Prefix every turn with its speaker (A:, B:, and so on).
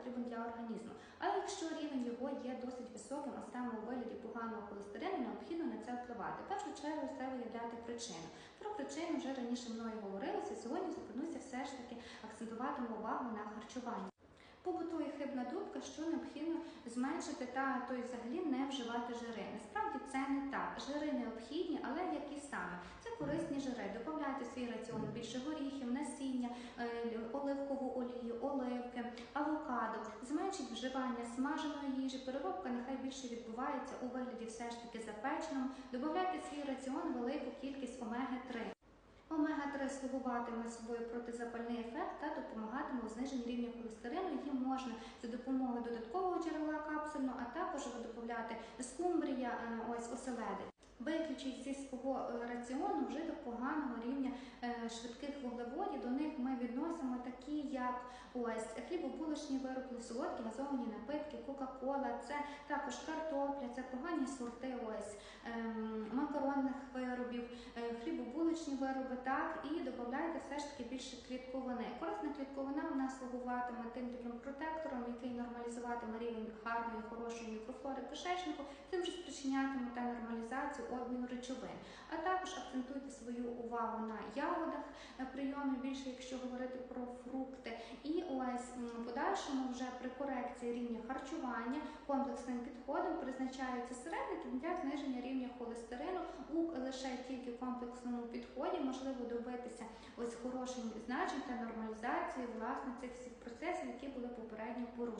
A: потрібен для організму. Але якщо рівень його є досить високим, а саме у вигляді поганого холестерину, необхідно на це впливати. В першу чергу це виявляти причину. Про причину вже раніше мною говорилося. Сьогодні зупинуся все ж таки акцентуватиму увагу на харчуванні. Побутує хибна думка, що необхідно зменшити та то й взагалі не вживати жири. Насправді це не так. Жири необхідні, але які саме? Це корисні жири. Додавайте свій раціон більше горіхів, насіння, е, оливкову олію, оливки, авокадо. Зменшіть вживання смаженої їжі. Переробка нехай більше відбувається у вигляді все ж таки запеченому. Додавайте в свій раціон велику кількість омеги 3 Омега-3 слугуватиме собою протизапальний ефект та допомагатиме у зниженні рівня холестерину. Її можна за допомогою додаткового джерела капсульного, а також додати скумбрія, е, ось оселедець. Виключіть зі свого е, раціону вже до поганого рівня е, швидких вуглеводів. До них ми відносимо такі, як ось хлібобулочні вироби, солодкі газовані напитки, Кока-Кола, це також картопля, це погані сорти ось ем, макаронних виробів, е, хлібобулочні вироби, так і додайте все ж таки більше клітковини. Корисна клітковина нас слугуватиме тим таким протектором, який нормалізуватиме рівень гарної, хорошої мікрофлори кишечнику, тим же спричинятиме та нормалізацію обміну речовин. А також акцентуйте свою увагу на ягодах прийомі, більше якщо говорити про фрукти. І ось в подальшому вже при корекції рівня харчування комплексним підходом призначаються середники для зниження рівня холестерину у лише тільки комплексному підході можливо добитися ось хороших значень та нормалізації власне цих всіх процесів, які були попередньо порушені.